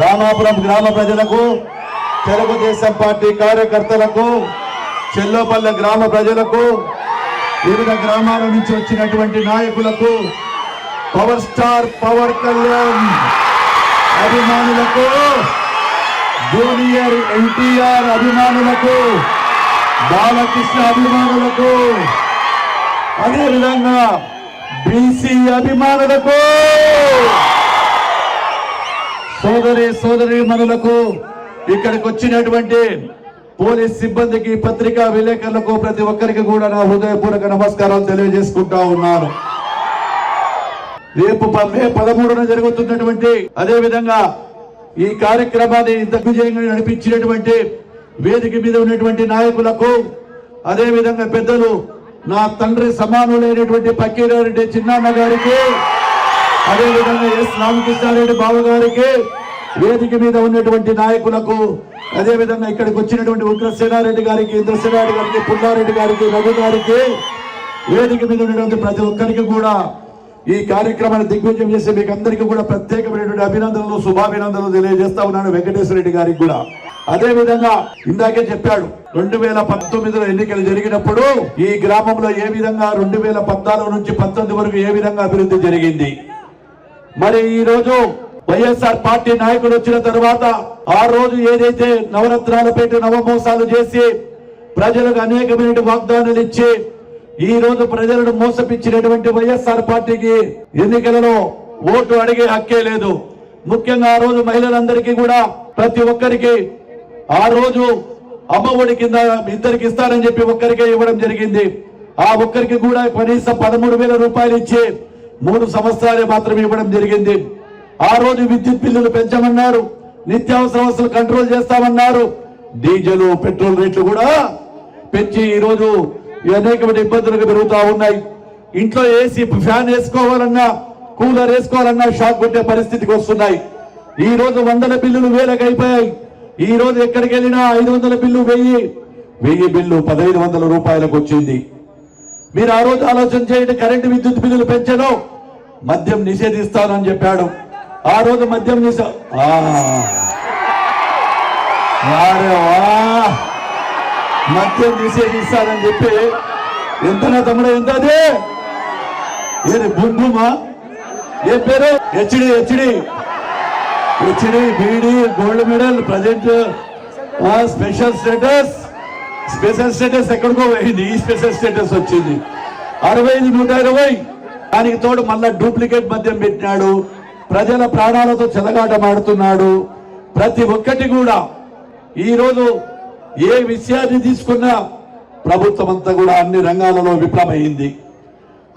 రామాపురం గ్రామ ప్రజలకు తెలుగుదేశం పార్టీ కార్యకర్తలకు చెల్లోపల్లె గ్రామ ప్రజలకు వివిధ గ్రామాల నుంచి వచ్చినటువంటి నాయకులకు పవర్ స్టార్ పవర్ కళ్యాణ్ అభిమానులకు జూనియర్ ఎన్టీఆర్ అభిమానులకు బాలకృష్ణ అభిమానులకు అదేవిధంగా బీసీ అభిమానులకు సోదరి సోదరి మనులకు ఇక్కడికి వచ్చినటువంటి పోలీస్ సిబ్బందికి పత్రికా విలేకరులకు ప్రతి ఒక్కరికి కూడా నా హృదయపూర్వక నమస్కారాలు తెలియజేసుకుంటా ఉన్నాను. రేపు మే పదమూడున జరుగుతున్నటువంటి అదే విధంగా ఈ కార్యక్రమాన్ని ఇంత విజయంగా నడిపించినటువంటి వేదిక మీద ఉన్నటువంటి నాయకులకు అదే విధంగా పెద్దలు నా తండ్రి సమానులైనటువంటి పక్కీరారెడ్డి చిన్నాన్న గారికి అదే విధంగా ఎస్ రామకృష్ణారెడ్డి బాబు గారికి వేదిక మీద ఉన్నటువంటి నాయకులకు అదే విధంగా ఇక్కడికి వచ్చినటువంటి ఉగ్రసేనారెడ్డి గారికి ఇంద్రసేనారెడ్డి గారికి పుల్లారెడ్డి గారికి రఘు గారికి వేదిక మీద ఉన్నటువంటి ప్రతి ఒక్కరికి కూడా ఈ కార్యక్రమాన్ని దిగ్విజయం చేసే మీకు అందరికీ కూడా ప్రత్యేకమైనటువంటి అభినందనలు శుభాభినందనలు తెలియజేస్తా ఉన్నాను వెంకటేశ్వర రెడ్డి గారికి కూడా. అదే విధంగా ఇందాకే చెప్పాడు రెండు వేల పంతొమ్మిదిలో ఎన్నికలు జరిగినప్పుడు ఈ గ్రామంలో ఏ విధంగా రెండు వేల పద్నాలుగు నుంచి పంతొమ్మిది వరకు ఏ విధంగా అభివృద్ధి జరిగింది? మరి ఈ రోజు వైఎస్ఆర్ పార్టీ నాయకులు వచ్చిన తర్వాత ఆ రోజు ఏదైతే నవరత్నాలు పెట్టి నవమోసాలు చేసి ప్రజలకు అనేకమైన వాగ్దానాలు ఇచ్చి ఈ రోజు ప్రజలను మోసపించినటువంటి వైఎస్ఆర్ పార్టీకి ఎన్నికలలో ఓటు అడిగే హక్కే లేదు. ముఖ్యంగా ఆ రోజు మహిళలందరికీ కూడా ప్రతి ఒక్కరికి ఆ రోజు అమ్మఒడి కింద ఇద్దరికి ఇస్తారని చెప్పి ఒక్కరికే ఇవ్వడం జరిగింది. ఆ ఒక్కరికి కూడా కనీసం పదమూడు వేల రూపాయలు ఇచ్చి మూడు సంవత్సరాలే మాత్రం ఇవ్వడం జరిగింది. ఆ రోజు విద్యుత్ బిల్లులు పెంచమన్నారు. నిత్యావసర వస్తువులు కంట్రోల్ చేస్తామన్నారు. డీజిల్ పెట్రోల్ రేట్లు కూడా పెంచి ఈరోజు అనేకమైన ఇబ్బందులకు పెరుగుతూ ఉన్నాయి. ఇంట్లో ఏసీ ఫ్యాన్ వేసుకోవాలన్నా కూలర్ వేసుకోవాలన్నా షాక్ కొట్టే పరిస్థితికి వస్తున్నాయి. ఈ రోజు వందల బిల్లులు వేలకు అయిపోయాయి. ఈ రోజు ఎక్కడికి వెళ్ళినా ఐదు వందల బిల్లు వెయ్యి వెయ్యి బిల్లు పదహైదు వందల రూపాయలకు వచ్చింది. మీరు ఆ రోజు ఆలోచన చేయండి కరెంటు విద్యుత్ బిల్లులు పెంచడం మద్యం నిషేధిస్తానని చెప్పాడు. ఆ రోజు మద్యం నిష మద్యం నిషేధిస్తానని చెప్పి ఎంతనా తమ్ముడు ఎంత అది ఏది బుండుమా ఏ పేరు? HD HD. HD BD gold medal present special status. Special status ఎక్కడికో పోయింది. ఈ స్పెషల్ స్టేటస్ వచ్చింది. అరవై ఐదు నూట ఇరవై. దానికి తోడు మళ్ళా డూప్లికేట్ మద్యం పెట్టినాడు. ప్రజల ప్రాణాలతో చెలగాటమాడుతున్నాడు ప్రతి ఒక్కటి కూడా. ఈ రోజు ఏ విషయాన్ని తీసుకున్నా ప్రభుత్వం అంతా కూడా అన్ని రంగాలలో విఫలమైంది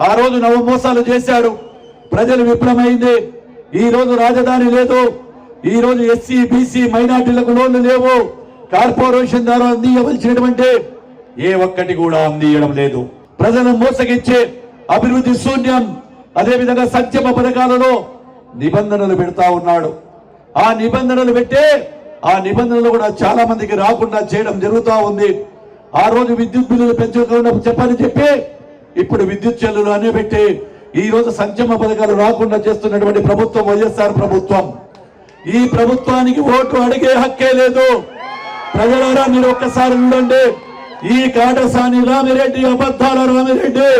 ఆ రోజు నవమోసాలు చేశాడు. ప్రజలు విఫలమైంది ఈ రోజు రాజధాని లేదు. ఈ రోజు ఎస్సీ బీసీ మైనార్టీలకు లోన్లు లేవు. కార్పొరేషన్ ద్వారా అందించవలసినటువంటి ఏ ఒక్కటి కూడా అందించడం లేదు. ప్రజలను మోసగించే అభివృద్ధి శూన్యం అదేవిధంగా సంక్షేమ పథకాలలో నిబంధనలు పెడతా ఉన్నాడు. ఆ నిబంధనలు పెట్టే ఆ నిబంధనలు కూడా చాలా మందికి రాకుండా చేయడం జరుగుతా ఉంది. ఆ రోజు విద్యుత్ బిల్లులు పెంచకుండా చెప్పని చెప్పి ఇప్పుడు విద్యుత్ చెల్లులు అనే పెట్టి ఈ రోజు సంక్షేమ పథకాలు రాకుండా చేస్తున్నటువంటి ప్రభుత్వం వైఎస్ఆర్ ప్రభుత్వం. ఈ ప్రభుత్వానికి ఓటు అడిగే హక్కే లేదు. ప్రజలారా మీరు ఒక్కసారి ఉండండి ఈ కాటసాని రామిరెడ్డి అబద్ధాల రామిరెడ్డి.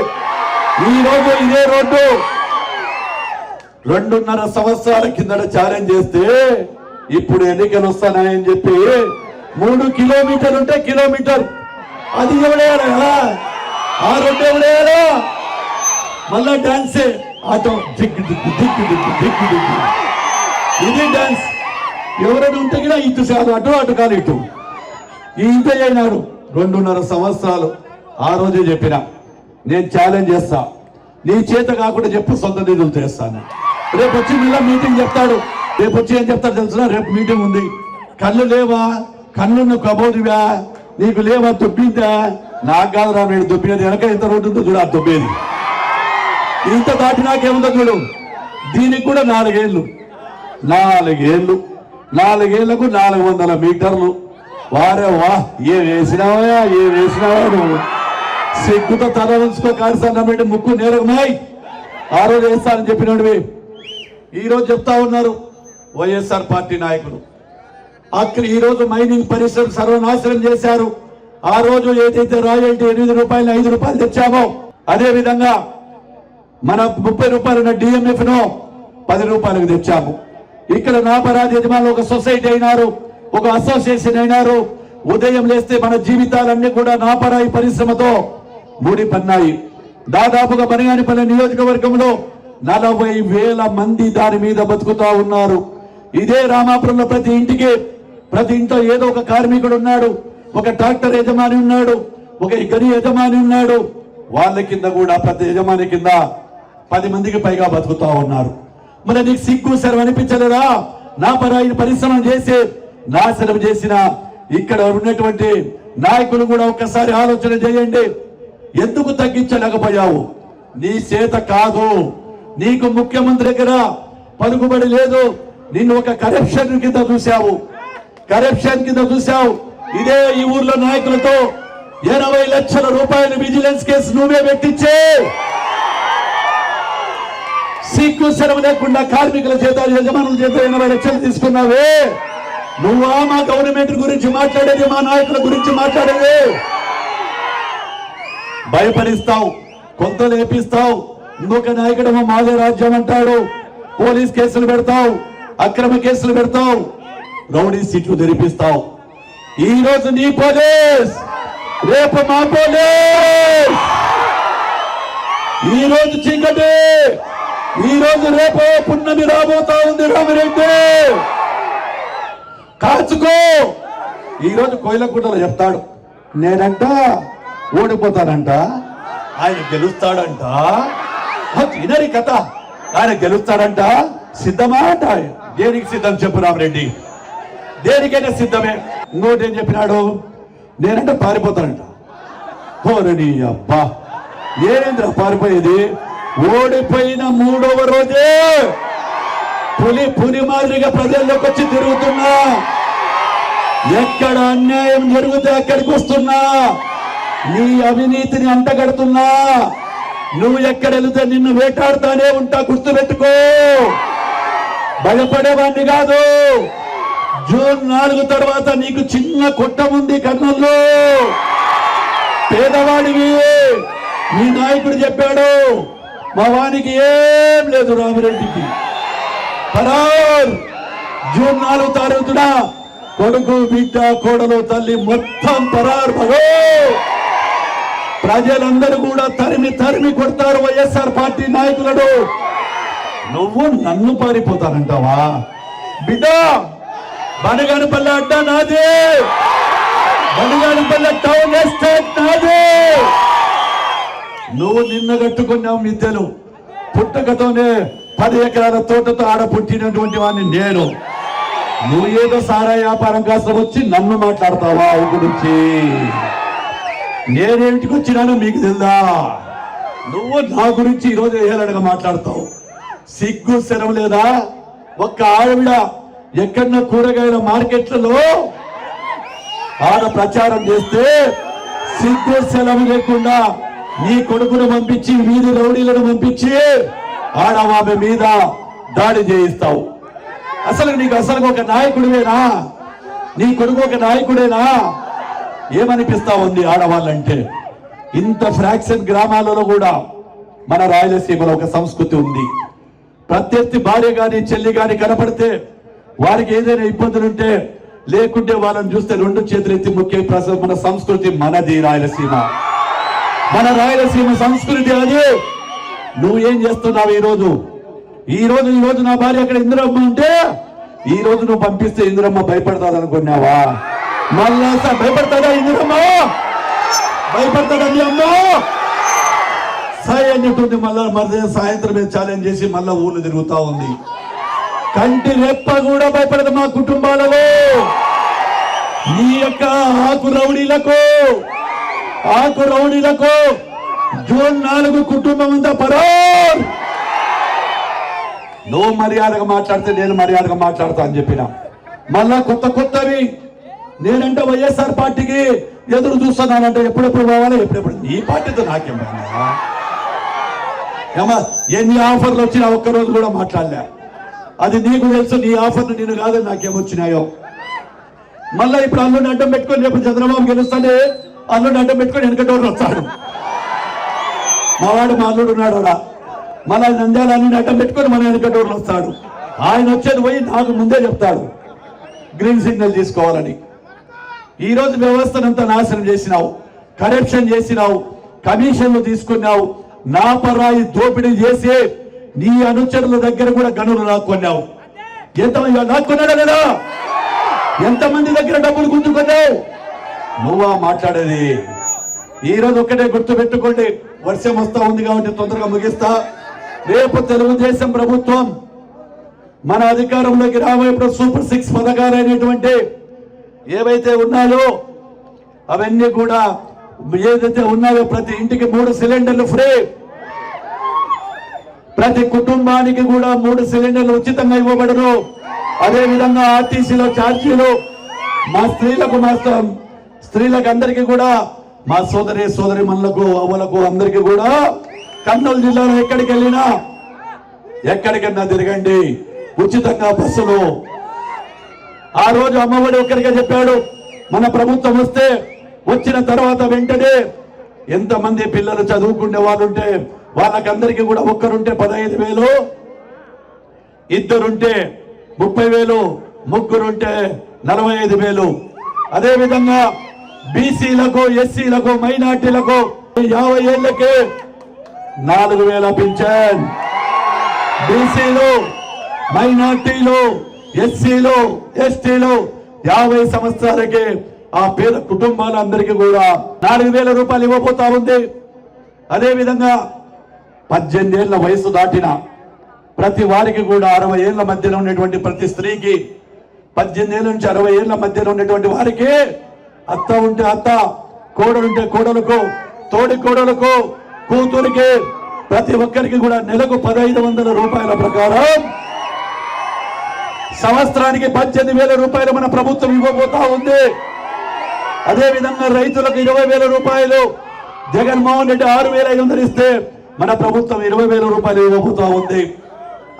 ఈ రోజు ఇదే రోడ్డు. రెండున్నర సంవత్సరాల కిందట ఛాలెంజ్ చేస్తే ఇప్పుడు ఎన్నికలు వస్తానని చెప్పి మూడు కిలోమీటర్ ఉంటే కిలోమీటర్. అది ఎవడేయాలా కదా ఆ రోడ్డు ఎవడేయాలా మళ్ళా డాన్సే ఆటో దిక్కు దిక్కు దిక్కు దిక్కు దిక్కు ఇది డాన్స్ ఎవరైనా ఉంటే కూడా ఇటు కాదు అటు అటు కాదు ఇటు. ఇంత అయినారు రెండున్నర సంవత్సరాలు. ఆ రోజే చెప్పిన. నేను ఛాలెంజ్ చేస్తా. నీ చేత కాకుండా చెప్పు సొంత నిధులు చేస్తాను రేపు వచ్చి మళ్ళీ మీటింగ్ చెప్తాడు. రేపు వచ్చి ఏం చెప్తాడు తెలుసునా? రేపు మీటింగ్ ఉంది. కళ్ళు లేవా? కన్నున్న కబోదివా? నీకు లేవా? దుబ్బిందా? నాకు కాదు రా నేను దుబ్బినది. వెనక ఎంత రోడ్డు ఉందో చూడ దుబ్బేది. ఇంత దాటినాకేముందో చూడు. దీనికి కూడా నాలుగేళ్ళు. నాలుగేళ్ళు. నాలుగేళ్ళకు నాలుగు వందల మీటర్లు. వారే వా ఏ వేసినావా ఏ వేసినావా నువ్వు? సిగ్గుతో తల ఉంచుకో కాడిసన్నటువంటి ముక్కు నేరకున్నాయి ఆ రోజు వేస్తానని చెప్పినవి ఈరోజు చెప్తా ఉన్నారు వైఎస్ఆర్ పార్టీ నాయకులు. అక్కడ ఈ రోజు మైనింగ్ పరిశ్రమ సర్వనాశనం చేశారు. ఆ రోజు ఏదైతే రాయల్టీ ఎనిమిది రూపాయలు ఐదు రూపాయలు తెచ్చామో అదే విధంగా మన ముప్పై రూపాయల డిఎంఎఫ్ను పది రూపాయలకు తెచ్చాము. ఇక్కడ నాపరాధ యజమానులు ఒక సొసైటీ అయినారు ఒక అసోసియేషన్ అయినారు. ఉదయం లేస్తే మన జీవితాలన్నీ కూడా నాపరాయి పరిశ్రమతో మూడిపన్నాయి దాదాపుగా బనగానిపల్లి నియోజకవర్గంలో నలభై వేల మంది దాని మీద బతుకుతా ఉన్నారు. ఇదే రామాపురంలో ప్రతి ఇంటికి ప్రతి ఇంట్లో ఏదో ఒక కార్మికుడు ఉన్నాడు. ఒక ట్రాక్టర్ యజమాని ఉన్నాడు. ఒక గని యజమాని ఉన్నాడు. వాళ్ళ కింద కూడా ప్రతి యజమాని కింద పది మందికి పైగా బతుకుతా ఉన్నారు. మరి నీకు సిగ్గు శరం అనిపించలేదా? నా పరాయి పరిశ్రమ చేసి నాశనం చేసిన ఇక్కడ ఉన్నటువంటి నాయకులు కూడా ఒక్కసారి ఆలోచన చేయండి. ఎందుకు తగ్గించలేకపోయావు? నీ చేత కాదు. నీకు ముఖ్యమంత్రి దగ్గర పలుకుబడి లేదు. నిన్ను ఒక కరప్షన్ కింద చూశావు. కరప్షన్ కింద చూశావు. ఇదే ఈ ఊర్లో నాయకులతో ఎనభై లక్షల రూపాయలు విజిలెన్స్ కేసు నువ్వే పెట్టించే. సిగ్గు శరం లేకుండా కార్మికుల చేత యజమానుల చేత ఎనభై లక్షలు తీసుకున్నావే. నువ్వా మా గవర్నమెంట్ గురించి మాట్లాడేది మా నాయకుల గురించి మాట్లాడేది? భయపడిస్తావు కొంత లేపిస్తావు. ఇంకొక నాయకుడు మాదే రాజ్యం అంటాడు. పోలీస్ కేసులు పెడతావు అక్రమ కేసులు పెడతావు. రౌడీ సీట్లు తెరిపిస్తావు. ఈ రోజు నీ పోలీస్ రేపు మా పోలీస్. ఈ రోజు చీకటి ఈ రోజు రేపు పున్నమి రాబోతా ఉంది రామిరెడ్డి. కాచుకో. ఈ రోజు కోయిలకుంటలో చెప్తాడు నేనంట ఓడిపోతారంట. ఆయన గెలుస్తాడంట. వినరి కథ. ఆయన గెలుస్తాడంట. సిద్ధమా అంట దేనికి సిద్ధం చెప్పు రామరెడ్డి. దేనికైనా సిద్ధమే. ఇంకోటి ఏం చెప్పినాడు? నేనంటే పారిపోతానంట. ఓరని అబ్బా. నేనేంద్ర పారిపోయేది? ఓడిపోయిన మూడవ రోజే. పులి పులి మాదిరిగా ప్రజల్లోకి వచ్చి తిరుగుతున్నా. ఎక్కడ అన్యాయం జరిగితే అక్కడికి వస్తున్నా. నీ అవినీతిని అంటగడుతున్నా. నువ్వు ఎక్కడ వెళితే నిన్ను వేటాడుతానే ఉంటా గుర్తుపెట్టుకో. భయపడేవాడిని కాదు. జూన్ నాలుగు తర్వాత నీకు చిన్న కొట్టం ఉంది కర్నూల్లో. పేదవాడివి. నీ నాయకుడు చెప్పాడు మా వానికి ఏం లేదు రామిరెడ్డికి. పరార్! జూన్ నాలుగు తారీఖున కొడుకు బిడ్డ కోడలు తల్లి మొత్తం పరార్ భగో! ప్రజలందరూ కూడా తరిమి తరిమి కొడతారు వైఎస్ఆర్ పార్టీ నాయకులను నువ్వు నన్ను పారిపోతానంటావా? బిడ్డ బనగానిపల్లె అడ్డ నాదే. బనగానిపల్లె టౌన్ ఎస్టేట్ నాదే. నువ్వు నిన్న కట్టుకున్నావు మిద్దెలు. పుట్టకతోనే పది ఎకరాల తోటతో ఆడ పుట్టినటువంటి వాడిని నేను. నువ్వు ఏదో సారా వ్యాపారం కాస్త వచ్చి నన్ను మాట్లాడతావా? ఆ గురించి నేనేమిటికి వచ్చినానో మీకు తెలుదా? నువ్వు నా గురించి ఈరోజు ఏలాడగా మాట్లాడతావు? సిగ్గు శరం లేదా? ఒక్క ఆవిడ ఎక్కడన్నా కూరగాయల మార్కెట్లలో ఆడ ప్రచారం చేస్తే సిగ్గు సెలవు లేకుండా నీ కొడుకును పంపించి వీధి రౌడీలను పంపించి ఆడ ఆమె మీద దాడి చేయిస్తావు. అసలు నీకు అసలు ఒక నాయకుడివేనా? నీ కొడుకు ఒక నాయకుడేనా? ఏమనిపిస్తా ఉంది ఆడవాళ్ళంటే ఇంత ఫ్రాక్షన్ గ్రామాలలో కూడా మన రాయలసీమలో ఒక సంస్కృతి ఉంది. ప్రత్యర్థి భార్య కానీ చెల్లి కానీ కనపడితే వారికి ఏదైనా ఇబ్బందులుంటే లేకుంటే వాళ్ళని చూస్తే రెండు చేతులెత్తి ముఖ్య మన సంస్కృతి మనది రాయలసీమ. మన రాయలసీమ సంస్కృతి అది. నువ్వు ఏం చేస్తున్నావు ఈ రోజు ఈ రోజు ఈ రోజు నా భార్య అక్కడ ఇందిరమ్మ ఉంటే ఈ రోజు నువ్వు పంపిస్తే ఇందిరమ్మ భయపడతాది అనుకున్నావా భయపడతాడా ఇందిరమ్మ భయపడతాడా మీ అమ్మ? సాయి అని మళ్ళా మధ్య సాయంత్రం మీద ఛాలెంజ్ చేసి మళ్ళా ఊళ్ళు తిరుగుతా ఉంది. కంటి రెప్ప కూడా భయపడదు మా కుటుంబాలలో. నీ యొక్క ఆకు రౌడీలకు ఆకు రౌడీలకు జూన్ నాలుగు కుటుంబం అంతా పరార్. నువ్వు మర్యాదగా మాట్లాడితే నేను మర్యాదగా మాట్లాడతా అని చెప్పిన. మళ్ళా కొత్త కొత్తవి నేనంటే వైఎస్ఆర్ పార్టీకి ఎదురు చూస్తున్నానంటే ఎప్పుడెప్పుడు పోవాలి ఎప్పుడెప్పుడు? నీ పార్టీతో నాకేం పని? ఏమా ఎన్ని ఆఫర్లు వచ్చినా ఒక్కరోజు కూడా మాట్లాడలే. అది నీకు తెలుసు నీ ఆఫర్లు నేను కాదు నాకేమొచ్చినాయో మళ్ళీ ఇప్పుడు అల్లుని అడ్డం పెట్టుకొని రేపు చంద్రబాబు గెలుస్తానే అల్లుని అడ్డం పెట్టుకొని వెనకటోరు వస్తాడు. మావాడు మా అల్లుడు ఉన్నాడు ఆడ మళ్ళీ నంద్యాల అల్లుని అడ్డం పెట్టుకొని మన వెనకటోరు వస్తాడు. ఆయన వచ్చేది పోయి నాకు ముందే చెప్తాడు. గ్రీన్ సిగ్నల్ తీసుకోవాలని. ఈ రోజు వ్యవస్థనంతా నాశనం చేసినావు కరప్షన్ చేసినావు కమిషన్లు తీసుకున్నావు నా పరాయి దోపిడీ చేసి నీ అనుచరుల దగ్గర కూడా గనులు లాక్కున్నావు. ఎంతమంది లాక్కున్నాడా లేదా? ఎంతమంది దగ్గర డబ్బులు గుంజుకున్నావు? నువ్వా మాట్లాడేది. ఈ రోజు ఒక్కటే గుర్తు పెట్టుకోండి వర్షం వస్తా ఉంది కాబట్టి తొందరగా ముగిస్తా. రేపు తెలుగుదేశం ప్రభుత్వం మన అధికారంలోకి రాబోయేప్పుడు సూపర్ సిక్స్ పథకాలు ఏవైతే ఉన్నాయో అవన్నీ కూడా ఏదైతే ఉన్నాయో ప్రతి ఇంటికి మూడు సిలిండర్లు ఫ్రీ. ప్రతి కుటుంబానికి కూడా మూడు సిలిండర్లు ఉచితంగా ఇవ్వబడరు అదేవిధంగా ఆర్టీసీలో ఛార్జీలు. మా స్త్రీలకు మా స్త్రీలకు అందరికీ కూడా మా సోదరి సోదరి మనులకు అవ్వలకు అందరికీ కూడా కర్నూలు జిల్లాలో ఎక్కడికి వెళ్ళినా ఎక్కడికన్నా తిరగండి. ఉచితంగా బస్సులు ఆ రోజు అమ్మఒడి ఒక్కరిగా చెప్పాడు మన ప్రభుత్వం వస్తే వచ్చిన తర్వాత వెంటనే ఎంతమంది పిల్లలు చదువుకునే వాళ్ళుంటే వాళ్ళకందరికీ కూడా ఒక్కరుంటే పదహైదు వేలు ఇద్దరుంటే ముప్పై వేలు ముగ్గురుంటే నలభై ఐదు వేలు. అదే విధంగా బీసీలకు ఎస్సీలకు మైనార్టీలకు యాభై ఏళ్ళకి నాలుగు వేల పింఛన్. బీసీలు మైనార్టీలు ఎస్సీలు ఎస్టీలు యాభై సంవత్సరాలకి ఆ పేద కుటుంబాలందరికీ కూడా నాలుగు వేల రూపాయలు ఇవ్వబోతా ఉంది. అదే విధంగా పద్దెనిమిది ఏళ్ళ వయసు దాటిన ప్రతి వారికి కూడా అరవై ఏళ్ళ మధ్యలో ఉన్నటువంటి ప్రతి స్త్రీకి పద్దెనిమిది ఏళ్ళ నుంచి అరవై ఏళ్ళ మధ్యలో ఉన్నటువంటి వారికి అత్త ఉంటే అత్త కోడలుంటే కోడలకు తోడి కోడలకు కూతురికి ప్రతి ఒక్కరికి కూడా నెలకు పదహైదు వందల రూపాయల ప్రకారం సంవత్సరానికి పద్దెనిమిది వేల రూపాయలు మన ప్రభుత్వం ఇవ్వబోతా ఉంది. అదే విధంగా రైతులకు ఇరవై వేల రూపాయలు జగన్మోహన్ రెడ్డి ఆరు వేల ఐదు వందలు ఇస్తే మన ప్రభుత్వం ఇరవై వేల రూపాయలు ఇవ్వబోతా ఉంది.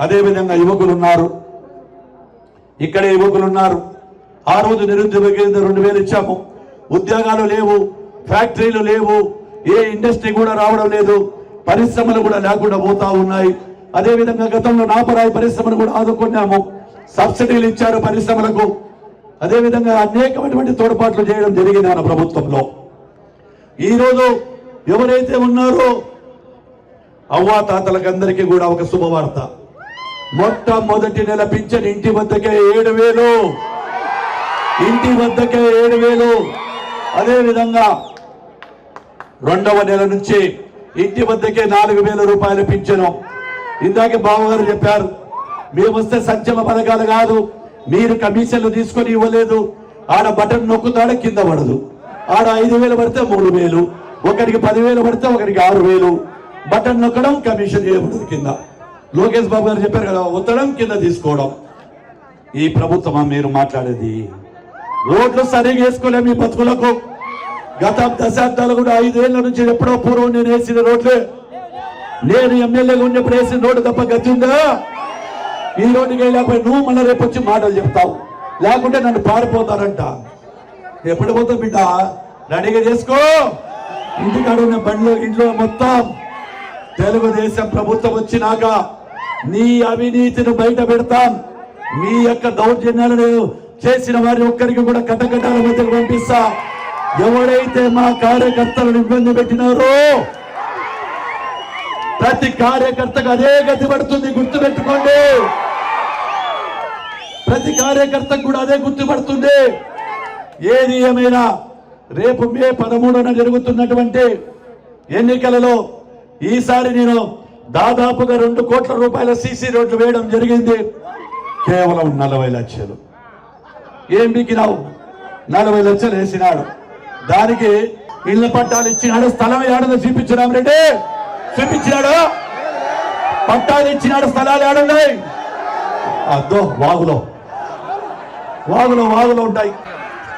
అదే విధంగా యువకులు ఉన్నారు ఇక్కడే యువకులు ఉన్నారు ఆ రోజు నిరుద్యోగ రెండు వేలు ఇచ్చాము. ఉద్యోగాలు లేవు ఫ్యాక్టరీలు లేవు ఏ ఇండస్ట్రీ కూడా రావడం లేదు. పరిశ్రమలు కూడా లేకుండా పోతా ఉన్నాయి. అదే విధంగా గతంలో నాపరాయి పరిశ్రమను కూడా ఆదుకున్నాము. సబ్సిడీలు ఇచ్చారు పరిశ్రమలకు. అదేవిధంగా అనేకమైనటువంటి తోడ్పాట్లు చేయడం జరిగింది మన ప్రభుత్వంలో. ఈరోజు ఎవరైతే ఉన్నారో అవ్వాతాతలకు అందరికీ కూడా ఒక శుభవార్త. మొట్టమొదటి నెల పింఛన్ ఇంటి వద్దకే ఏడు వేలు. ఇంటి వద్దకే ఏడు వేలు. అదేవిధంగా రెండవ నెల నుంచి ఇంటి వద్దకే నాలుగు వేల రూపాయలు పింఛను. ఇందాక బావగారు చెప్పారు మేము వస్తే సంక్షేమ పథకాలు కాదు. మీరు కమిషన్లు తీసుకొని ఇవ్వలేదు. ఆడ బటన్ నొక్కుతాడ కింద పడదు. ఆడ ఐదు వేలు పడితే మూడు వేలు. ఒకరికి పదివేలు పడితే ఒకరికి ఆరు వేలు. బటన్ నొక్కడం కమిషన్ చేయబడదు కింద. లోకేష్ బాబు గారు చెప్పారు కదా ఉత్తడం కింద తీసుకోవడం. ఈ ప్రభుత్వమా మీరు మాట్లాడేది? రోడ్లు సరిగా వేసుకోలే మీ బతుకులకు. గత దశాబ్దాలు కూడా ఐదేళ్ళ నుంచి ఎప్పుడో పూర్వం నేను వేసిన రోడ్లే. నేను ఎమ్మెల్యేగా ఉన్నప్పుడు వేసిన రోడ్డు తప్ప గతి ఉందా? ఈ రోడ్డుకి వెళ్ళకపోయి నువ్వు మళ్ళీ రేపు వచ్చి మాటలు చెప్తావు. లేకుంటే నన్ను పారిపోతారంట. ఎప్పుడు పోతావు బిడ్డ? రెడీగా చేసుకో. ఇంటికాడ ఉన్న బండ్లు ఇంట్లో మొత్తం తెలుగుదేశం ప్రభుత్వం వచ్చినాక నీ అవినీతిని బయట పెడతాం. మీ యొక్క దౌర్జన్యాలను చేసిన వారి ఒక్కరికి కూడా కటకటాల మధ్యకు పంపిస్తా. ఎవడైతే మా కార్యకర్తలను ఇబ్బంది పెట్టినారో ప్రతి కార్యకర్తకు అదే గతి పడుతుంది. గుర్తు పెట్టుకోండి ప్రతి కార్యకర్తకు కూడా అదే గుర్తుపడుతుంది ఏది ఏమైనా రేపు మే పదమూడున జరుగుతున్నటువంటి ఎన్నికలలో ఈసారి నేను దాదాపుగా రెండు కోట్ల రూపాయల సీసీ రోడ్లు వేయడం జరిగింది. కేవలం నలభై లక్షలు. ఏం బిగినావు? నలభై లక్షలు వేసినాడు. దానికి ఇళ్ళ పట్టాలు ఇచ్చినాడు స్థలం ఏడదో చూపించినాం రెడ్డి చూపించినాడు? పట్టాలు ఇచ్చినాడు స్థలాలు ఏడున్నాయి అద్దో వాగులో. వాగులో వాగులో ఉంటాయి.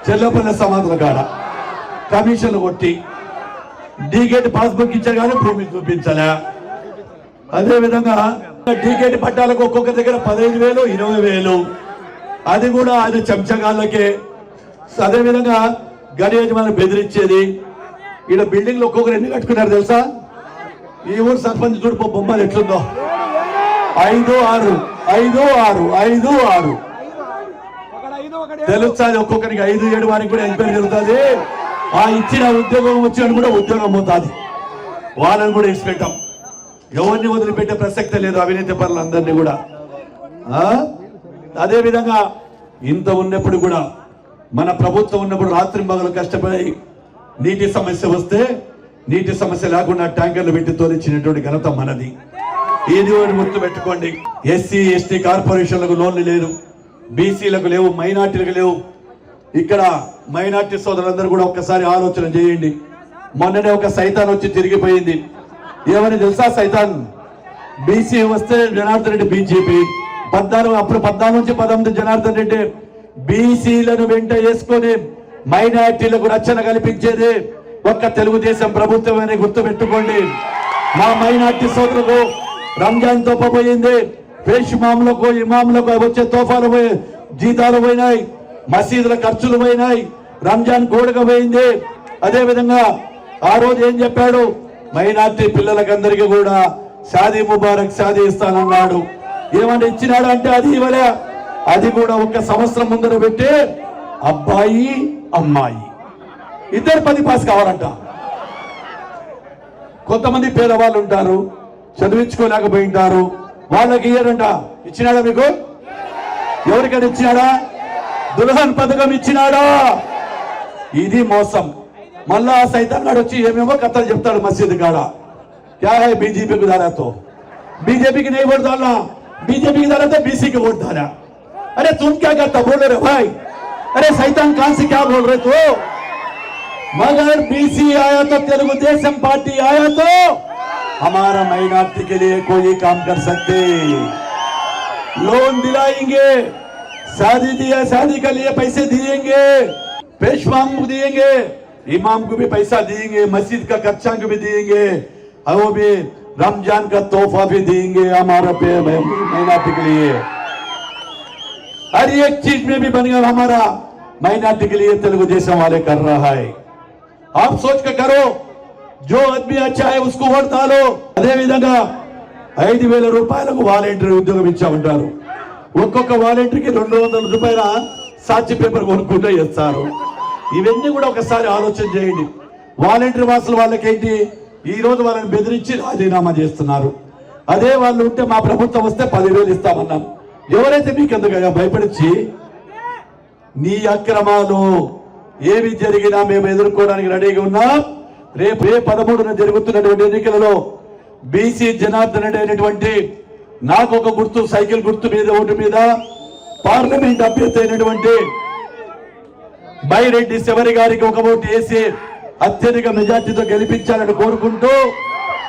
చెల్లపల్లె సమాధుల కాడ. కమిషన్లు కొట్టి డీగేట్ పాస్బుక్ ఇచ్చారు కానీ భూమి చూపించలే. అదేవిధంగా డీకేట్ పట్టాలకు ఒక్కొక్క దగ్గర పదహైదు వేలు ఇరవై వేలు. అది కూడా అది చెంచగాళ్ళకే. అదేవిధంగా గడి యజమాని బెదిరించేది. ఈడ బిల్డింగ్లు ఒక్కొక్కరు ఎన్ని కట్టుకున్నారు తెలుసా? ఈ ఊరు సర్పంచ్ చూడిపో బొమ్మలు ఎట్లుందో. ఐదు ఆరు ఐదు ఆరు ఐదు ఆరు. తెలుస్తుంది ఒక్కొక్కరికి ఐదు ఏడు వారికి కూడా ఎంక్వైరీ జరుగుతుంది. ఆ ఇచ్చిన ఉద్యోగం వచ్చిన కూడా ఉద్యోగం పోతుంది. వాళ్ళని కూడా ఇచ్చిపెట్టాం ఎవరిని వదిలిపెట్టే ప్రసక్తే లేదు అవినీతి పనులందరినీ కూడా. ఆ? ఇంత ఉన్నప్పుడు కూడా మన ప్రభుత్వం ఉన్నప్పుడు రాత్రి మగలు కష్టపడి నీటి సమస్య వస్తే నీటి సమస్య లేకుండా ట్యాంకర్లు పెట్టి తోలిచ్చినటువంటి ఘనత మనది. ఇది ఒకటి గుర్తు పెట్టుకోండి ఎస్సీ ఎస్టీ కార్పొరేషన్లకు లోన్లు లేదు. బీసీలకు లేవు మైనార్టీలకు లేవు. ఇక్కడ మైనార్టీ సోదరులందరూ కూడా ఒక్కసారి ఆలోచన చేయండి. మొన్ననే ఒక సైతాన్ వచ్చి తిరిగిపోయింది. ఏమని తెలుసా సైతాన్? బీసీ వస్తే జనార్దన్ రెడ్డి బీజేపీ. పద్నాలుగు అప్పుడు పద్నాలుగు నుంచి పదమూడు జనార్దన్ రెడ్డి. బీసీలను వెంట వేసుకొని మైనార్టీలకు రక్షణ కల్పించేది ఒక్క తెలుగుదేశం ప్రభుత్వమని గుర్తు పెట్టుకోండి మా మైనార్టీ సోదరులకు రంజాన్ తోప పోయింది పేష్ ఇమాములకు వచ్చే తోఫాలు పోయి జీతాలు పోయినాయి మసీదుల ఖర్చులు పోయినాయి రంజాన్ గోడక పోయింది. అదే విధంగా ఆ రోజు ఏం చెప్పాడు? మైనార్టీ పిల్లలకందరికీ కూడా షాదీ ముబారక్ షాదీ ఇస్తానన్నాడు ఏమని ఇచ్చినాడు అంటే అది ఇవ్వలే. అది కూడా ఒక సంవత్సరం ముందర పెట్టి అబ్బాయి అమ్మాయి. ఇద్దరు పది పాస్ కావాలంట. కొంతమంది పేదవాళ్ళు ఉంటారు చదివించుకోలేకపోయి ఉంటారు వాళ్ళకి ఇయ్యడంట ఇచ్చినాడా మీకు ఎవరికైనా ఇచ్చినాడా దుల్హన్ పథకం ఇచ్చినాడా ఇది మోసం మళ్ళా ఆ సైతం నాడు వచ్చి ఏమేమో కథలు చెప్తాడు మసీద్ కాడ क्या है बीजेपी को दारा तो बीजेपी की नहीं वोट डालना बीजेपी की दारा तो बीसी की वोट डाला अरे तुम क्या करता बोल रहे भाई अरे सैतान कहां से क्या बोल रहे तू मगर बीसी आया तो तेलुगु देशम पार्टी आया तो हमारा माइनॉरिटी के लिए कोई काम कर सकते। लोन दिलाएँगे, शादी दिया शादी के लिए पैसे दिएँगे पेशवाम को दिएँगे, इमाम को भी पैसा देंगे मस्जिद का खर्चा को भी देंगे और वो भी रमज़ान का तोहफा भी देंगे हमारा पे के लिए। हर एक चीज़ में भी बनेगा हमारा माइनॉरिटी के लिए तेलुगु देशम वाले कर रहा है। आप सोच कर करो జో ఆద్మీ అచ్చా ఉస్కు అదే విధంగా ఐదు వేల రూపాయలకు వాలంటీర్ ఉద్యోగం ఇచ్చామంటారు ఒక్కొక్క వాలంటీర్కి రెండు వందల రూపాయల సాక్షి పేపర్ కొనుక్కుంటే ఇస్తారు ఇవన్నీ కూడా ఒకసారి ఆలోచన చేయండి. వాలంటీర్ వాసులు వాళ్ళకేంటి? ఈ రోజు వాళ్ళని బెదిరించి రాజీనామా చేస్తున్నారు. అదే వాళ్ళు ఉంటే మా ప్రభుత్వం వస్తే పదివేలు ఇస్తామన్నాం ఎవరైతే మీకు ఎందుకయ్యా భయపడిచ్చి? నీ అక్రమాలు ఏమి జరిగినా మేము ఎదుర్కోవడానికి రెడీగా ఉన్నాం. రేపు ఏ పదమూడున జరుగుతున్నటువంటి ఎన్నికలలో బీసీ జనార్దన్ అనేటువంటి నాకు ఒక గుర్తు సైకిల్ గుర్తు మీద ఓటు మీద పార్లమెంట్ అభ్యర్థి అయినటువంటి బైరెడ్డి శబరి గారికి ఒక ఓటు వేసి అత్యధిక మెజార్టీతో గెలిపించాలని కోరుకుంటూ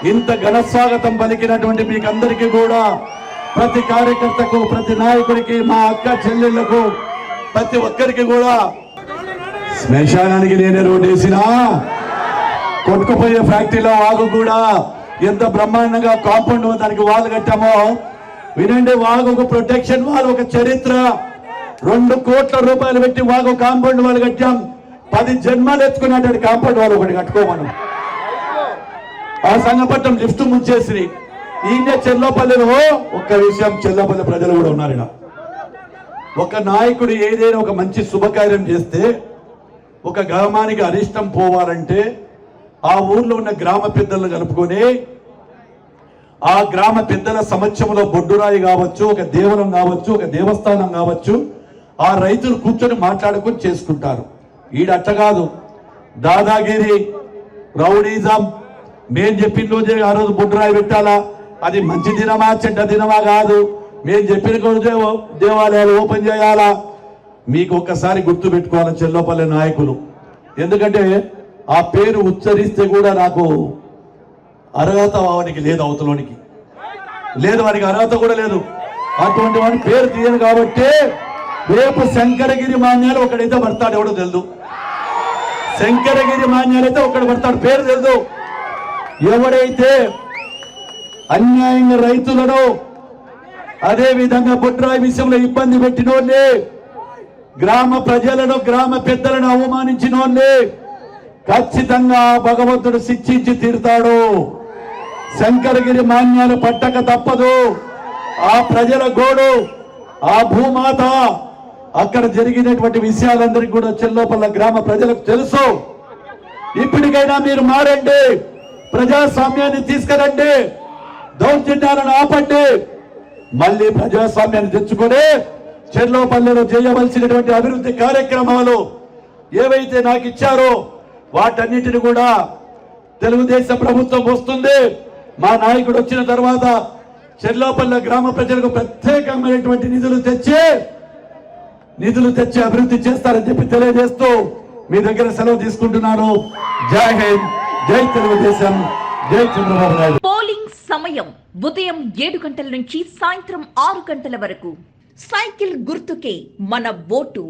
ఇంత ఘన స్వాగతం పలికినటువంటి మీకందరికీ కూడా ప్రతి కార్యకర్తకు ప్రతి నాయకుడికి మా అక్క చెల్లెళ్ళకు ప్రతి ఒక్కరికి కూడా శ్మశానానికి నేనే రోడ్ వేసినా కొట్టుకుపోయే ఫ్యాక్టరీలో వాగు కూడా. ఎంత బ్రహ్మాండంగా కాంపౌండ్ దానికి వాల్ కట్టామో. వినండి వాగు ఒక ప్రొటెక్షన్ వాల్ ఒక చరిత్ర. రెండు కోట్ల రూపాయలు పెట్టి వాగు కాంపౌండ్ వాళ్ళు కట్టాం. పది జన్మలు ఎత్తుకున్నటువంటి కాంపౌండ్ వాళ్ళు ఒకటి కట్టుకోమను. ఆ సంగపట్నం లిఫ్ట్ ముంచేసి ఈయన చెల్లపల్లిలో ఒక్క విషయం చెల్లపల్లి ప్రజలు కూడా ఉన్నారు ఒక నాయకుడు ఏదైనా ఒక మంచి శుభకార్యం చేస్తే ఒక గ్రామానికి అరిష్టం పోవాలంటే ఆ ఊర్లో ఉన్న గ్రామ పెద్దలను కలుపుకొని ఆ గ్రామ పెద్దల సమక్షంలో బొడ్డురాయి కావచ్చు ఒక దేవలం కావచ్చు ఒక దేవస్థానం కావచ్చు ఆ రైతులు కూర్చొని మాట్లాడుకొని చేసుకుంటారు. ఈడట్ట కాదు. దాదాగిరి రౌడీజం మేం చెప్పిన రోజే ఆ రోజు బొడ్డురాయి పెట్టాలా? అది మంచి దినమా చెడ్డ దినమా కాదు. మేము చెప్పిన రోజే దేవాలయాలు ఓపెన్ చేయాలా? మీకు ఒక్కసారి గుర్తు పెట్టుకోవాలి చెల్లపల్లి నాయకులు. ఎందుకంటే ఆ పేరు ఉచ్చరిస్తే కూడా నాకు అర్హత వానికి లేదు అవతలోనికి. లేదు వానికి అర్హత కూడా లేదు. అటువంటి వాడి పేరు తీయను కాబట్టి రేపు శంకరగిరి మాన్యాలు ఒకడైతే పడతాడు ఎవడో తెలుదు. శంకరగిరి మాన్యాలు అయితే ఒకడు పడతాడు పేరు తెలుదు. ఎవడైతే అన్యాయంగా రైతులను అదే విధంగా బొడ్రాయి విషయంలో ఇబ్బంది పెట్టినోళ్ళే గ్రామ ప్రజలను గ్రామ పెద్దలను అవమానించినోళ్ళే ఖచ్చితంగా భగవంతుడు శిక్షించి తీరుతాడు. శంకరగిరి మాన్యాలు పట్టక తప్పదు. ఆ ప్రజల గోడు ఆ భూమాత అక్కడ జరిగినటువంటి విషయాలందరికీ కూడా చెల్లోపల్ల గ్రామ ప్రజలకు తెలుసు. ఇప్పటికైనా మీరు మారండి. ప్రజాస్వామ్యాన్ని తీసుకురండి. దౌర్జన్యాలను ఆపండి. మళ్ళీ ప్రజాస్వామ్యాన్ని తెచ్చుకొని చెర్లోపల్లెలో చేయవలసినటువంటి అభివృద్ధి కార్యక్రమాలు ఏవైతే నాకు ఇచ్చారో వాటన్నిటిని కూడా తెలుగుదేశం ప్రభుత్వం వస్తుంది మా నాయకుడు వచ్చిన తర్వాత చెర్లోపల్ల గ్రామ ప్రజలకు ప్రత్యేకమైనటువంటి నిధులు తెచ్చి నిధులు తెచ్చి అభివృద్ధి చేస్తారని చెప్పి తెలియజేస్తూ మీ దగ్గర సెలవు తీసుకుంటున్నాను. జై హింద్ జై తెలుగుదేశం జై చంద్రబాబు నాయుడు. పోలింగ్ సమయం ఉదయం ఏడు గంటల నుంచి సాయంత్రం ఆరు గంటల వరకు. సైకిల్ గుర్తుకే మన ఓటు.